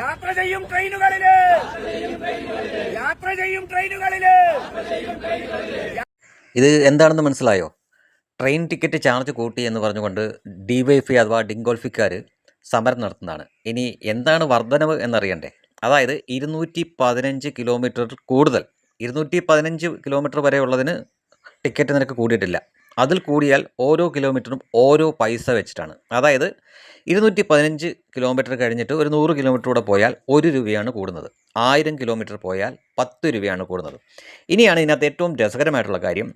യാത്ര ചെയ്യും ട്രെയിനുകളിൽ. യാത്ര ചെയ്യും ട്രെയിനുകളിൽ. ഇത് എന്താണെന്ന് മനസ്സിലായോ? ട്രെയിൻ ടിക്കറ്റ് ചാർജ് കൂട്ടി എന്ന് പറഞ്ഞുകൊണ്ട് ഡിവൈഫൈ അഥവാ ഡിങ്കോൾഫിക്കാർ സമരം നടത്തുന്നതാണ്. ഇനി എന്താണ് വർധനവ് എന്നറിയണ്ടേ? അതായത് ഇരുന്നൂറ്റി പതിനഞ്ച് കിലോമീറ്റർ കൂടുതൽ. ഇരുന്നൂറ്റി പതിനഞ്ച് കിലോമീറ്റർ വരെ ഉള്ളതിന് ടിക്കറ്റ് നിരക്ക് കൂടിയിട്ടില്ല. അതിൽ കൂടിയാൽ ഓരോ കിലോമീറ്ററും ഓരോ പൈസ വെച്ചിട്ടാണ്. അതായത് ഇരുന്നൂറ്റി പതിനഞ്ച് കിലോമീറ്റർ കഴിഞ്ഞിട്ട് ഒരു നൂറ് കിലോമീറ്റർ കൂടെ പോയാൽ ഒരു രൂപയാണ് കൂടുന്നത്. ആയിരം കിലോമീറ്റർ പോയാൽ പത്ത് രൂപയാണ് കൂടുന്നത്. ഇനിയാണ് ഇതിനകത്ത് ഏറ്റവും രസകരമായിട്ടുള്ള കാര്യം.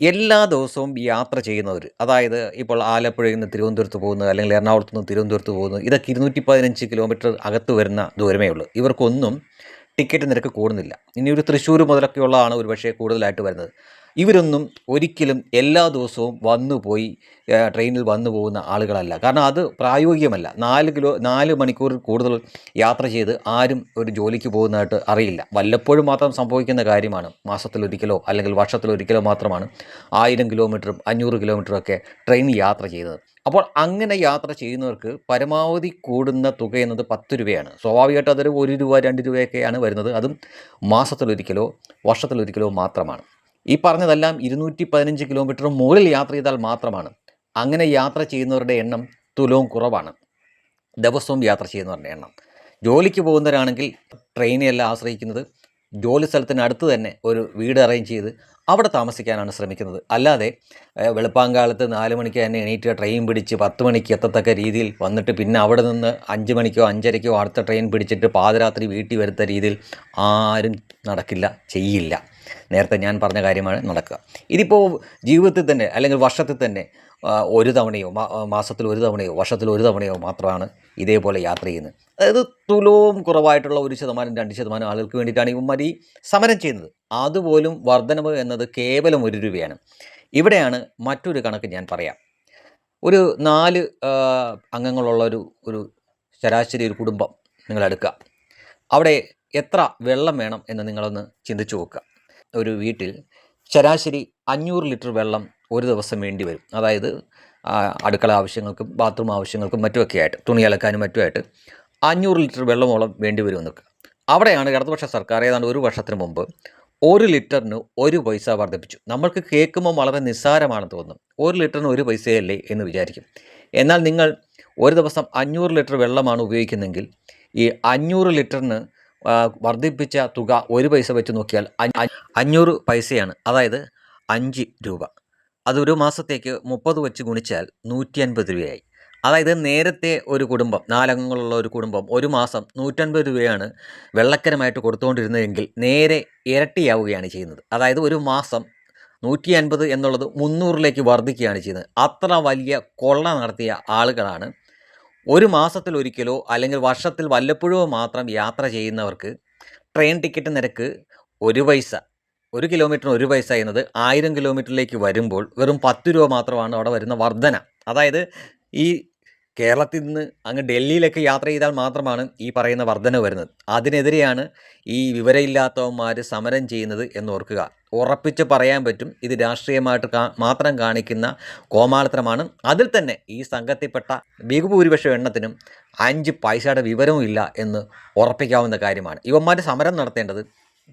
എല്ലാ ദിവസവും യാത്ര ചെയ്യുന്നവർ അതായത് ഇപ്പോൾ ആലപ്പുഴയിൽ നിന്ന് തിരുവനന്തപുരത്ത് പോകുന്നത് അല്ലെങ്കിൽ എറണാകുളത്ത് നിന്ന് തിരുവനന്തപുരത്ത് പോകുന്നത് ഇതൊക്കെ ഇരുന്നൂറ്റി പതിനഞ്ച് കിലോമീറ്റർ അകത്ത് വരുന്ന ദൂരമേ ഉള്ളൂ. ഇവർക്കൊന്നും ടിക്കറ്റ് നിരക്ക് കൂടുന്നില്ല. ഇനി ഒരു തൃശ്ശൂർ മുതലൊക്കെയുള്ളതാണ് ഒരുപക്ഷെ കൂടുതലായിട്ട് വരുന്നത്. ഇവരൊന്നും ഒരിക്കലും എല്ലാ ദിവസവും വന്നു പോയി ട്രെയിനിൽ വന്നു പോകുന്ന ആളുകളല്ല. കാരണം അത് പ്രായോഗികമല്ല. നാല് കിലോ നാല് മണിക്കൂർ കൂടുതൽ യാത്ര ചെയ്ത് ആരും ഒരു ജോലിക്ക് പോകുന്നതായിട്ട് അറിയില്ല. വല്ലപ്പോഴും മാത്രം സംഭവിക്കുന്ന കാര്യമാണ്. മാസത്തിലൊരിക്കലോ അല്ലെങ്കിൽ വർഷത്തിലൊരിക്കലോ മാത്രമാണ് ആയിരം കിലോമീറ്ററും അഞ്ഞൂറ് കിലോമീറ്ററും ഒക്കെ ട്രെയിൻ യാത്ര ചെയ്യുന്നത് അപ്പോൾ അങ്ങനെ യാത്ര ചെയ്യുന്നവർക്ക് പരമാവധി കൂടുന്ന തുക എന്നത് പത്ത് രൂപയാണ്. സ്വാഭാവികമായിട്ട് അതൊരു ഒരു രൂപ രണ്ട് രൂപയൊക്കെയാണ് വരുന്നത്. അതും മാസത്തിലൊരിക്കലോ വർഷത്തിലൊരിക്കലോ മാത്രമാണ്. ഈ പറഞ്ഞതെല്ലാം ഇരുന്നൂറ്റി പതിനഞ്ച് കിലോമീറ്റർ മുകളിൽ യാത്ര ചെയ്താൽ മാത്രമാണ്. അങ്ങനെ യാത്ര ചെയ്യുന്നവരുടെ എണ്ണം തുലവും കുറവാണ്. ദിവസവും യാത്ര ചെയ്യുന്നവരുടെ എണ്ണം. ജോലിക്ക് പോകുന്നവരാണെങ്കിൽ ട്രെയിനെയല്ല ആശ്രയിക്കുന്നത് ജോലി സ്ഥലത്തിന് അടുത്ത് തന്നെ ഒരു വീട് അറേഞ്ച് ചെയ്ത് അവിടെ താമസിക്കാനാണ് ശ്രമിക്കുന്നത്. അല്ലാതെ വെളുപ്പാങ്കാലത്ത് നാല് മണിക്ക് തന്നെ എണീറ്റ് ട്രെയിൻ പിടിച്ച് പത്ത് മണിക്ക് എത്തത്തക്ക രീതിയിൽ വന്നിട്ട് പിന്നെ അവിടെ നിന്ന് അഞ്ച് മണിക്കോ അഞ്ചരയ്ക്കോ അടുത്ത ട്രെയിൻ പിടിച്ചിട്ട് പാതിരാത്രി വീട്ടിൽ വരുത്ത രീതിയിൽ ആരും നടക്കില്ല ചെയ്യില്ല. നേരത്തെ ഞാൻ പറഞ്ഞ കാര്യമാണ് നടക്കുക. ഇതിപ്പോൾ ജീവിതത്തിൽ തന്നെ അല്ലെങ്കിൽ വർഷത്തിൽ തന്നെ ഒരു തവണയോ മാസത്തിൽ ഒരു തവണയോ വർഷത്തിൽ ഒരു തവണയോ മാത്രമാണ് ഇതേപോലെ യാത്ര ചെയ്യുന്നത്. അതായത് തുലവും കുറവായിട്ടുള്ള ഒരു ശതമാനം രണ്ട് ശതമാനം ആളുകൾക്ക് വേണ്ടിയിട്ടാണ് ഇവന്മാർ ഈ സമരം ചെയ്യുന്നത്. അതുപോലും വർധനവ് എന്നത് കേവലം ഒരു രൂപയാണ്. ഇവിടെയാണ് മറ്റൊരു കണക്ക് ഞാൻ പറയാം. ഒരു നാല് അംഗങ്ങളുള്ള ഒരു ഒരു ശരാശരി ഒരു കുടുംബം നിങ്ങളെടുക്കുക. അവിടെ എത്ര വെള്ളം വേണം എന്ന് നിങ്ങളൊന്ന് ചിന്തിച്ചു നോക്കുക. ഒരു വീട്ടിൽ ശരാശരി അഞ്ഞൂറ് ലിറ്റർ വെള്ളം ഒരു ദിവസം വേണ്ടി വരും. അതായത് അടുക്കള ആവശ്യങ്ങൾക്കും ബാത്റൂം ആവശ്യങ്ങൾക്കും മറ്റുമൊക്കെ ആയിട്ട് തുണി അലക്കാനും മറ്റുമായിട്ട് അഞ്ഞൂറ് ലിറ്റർ വെള്ളമോളം വേണ്ടി വരും നിൽക്കുക അവിടെയാണ് ഇടതുപക്ഷ സർക്കാർ ഏതാണ്ട് ഒരു വർഷത്തിന് മുമ്പ് ഒരു ലിറ്ററിന് ഒരു പൈസ വർദ്ധിപ്പിച്ചു. നമ്മൾക്ക് കേൾക്കുമ്പോൾ വളരെ നിസ്സാരമാണെന്ന് തോന്നും. ഒരു ലിറ്ററിന് ഒരു പൈസയല്ലേ എന്ന് വിചാരിക്കും. എന്നാൽ നിങ്ങൾ ഒരു ദിവസം അഞ്ഞൂറ് ലിറ്റർ വെള്ളമാണ് ഉപയോഗിക്കുന്നതെങ്കിൽ ഈ അഞ്ഞൂറ് ലിറ്ററിന് വർദ്ധിപ്പിച്ച തുക ഒരു പൈസ വെച്ച് നോക്കിയാൽ അഞ്ഞ- അഞ്ഞ- അഞ്ഞൂറ് പൈസയാണ്. അതായത് അഞ്ച് രൂപ. അതൊരു മാസത്തേക്ക് മുപ്പത് വെച്ച് ഗുണിച്ചാൽ നൂറ്റി അൻപത് രൂപയായി. അതായത് നേരത്തെ ഒരു കുടുംബം നാലംഗങ്ങളുള്ള ഒരു കുടുംബം ഒരു മാസം നൂറ്റൻപത് രൂപയാണ് വെള്ളക്കരമായിട്ട് കൊടുത്തുകൊണ്ടിരുന്നതെങ്കിൽ നേരെ ഇരട്ടിയാവുകയാണ് ചെയ്യുന്നത്. അതായത് ഒരു മാസം നൂറ്റി അൻപത് എന്നുള്ളത് മുന്നൂറിലേക്ക് വർദ്ധിക്കുകയാണ് ചെയ്യുന്നത്. അത്ര വലിയ കൊള്ള നടത്തിയ ആളുകളാണ് ഒരു മാസത്തിൽ മാസത്തിലൊരിക്കലോ അല്ലെങ്കിൽ വർഷത്തിൽ വല്ലപ്പോഴോ മാത്രം യാത്ര ചെയ്യുന്നവർക്ക് ട്രെയിൻ ടിക്കറ്റ് നിരക്ക് ഒരു പൈസ ഒരു കിലോമീറ്ററിന് ഒരു പൈസ എന്നത് ആയിരം കിലോമീറ്ററിലേക്ക് വരുമ്പോൾ വെറും പത്ത് രൂപ മാത്രമാണ് അവിടെ വരുന്ന വർധന. അതായത് ഈ കേരളത്തിൽ നിന്ന് അങ്ങ് ഡൽഹിയിലേക്ക് യാത്ര ചെയ്താൽ മാത്രമാണ് ഈ പറയുന്ന വർധന വരുന്നത്. അതിനെതിരെയാണ് ഈ വിവരമില്ലാത്തവന്മാർ സമരം ചെയ്യുന്നത് എന്ന് ഓർക്കുക. ഉറപ്പിച്ച് പറയാൻ പറ്റും. ഇത് രാഷ്ട്രീയമായിട്ട് മാത്രം കാണിക്കുന്ന കോമാളിത്തരമാണ്. അതിൽ തന്നെ ഈ സംഘത്തിൽപ്പെട്ട ബഹുഭൂരിപക്ഷം എണ്ണത്തിനും അഞ്ച് പൈസയുടെ വിവരവും ഇല്ല എന്ന് ഉറപ്പിക്കാവുന്ന കാര്യമാണ്. ഇവന്മാർ സമരം നടത്തേണ്ടത്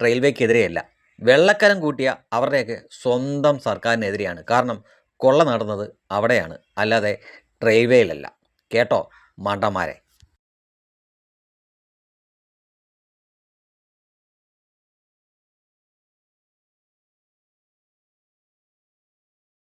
റെയിൽവേക്കെതിരെയല്ല. വെള്ളക്കരം കൂട്ടിയ അവരുടെയൊക്കെ സ്വന്തം സർക്കാരിനെതിരെയാണ്. കാരണം കൊള്ള നടന്നത് അവിടെയാണ്. അല്ലാതെ റെയിൽവേയിലല്ല. കേട്ടോ മണ്ടന്മാരെ.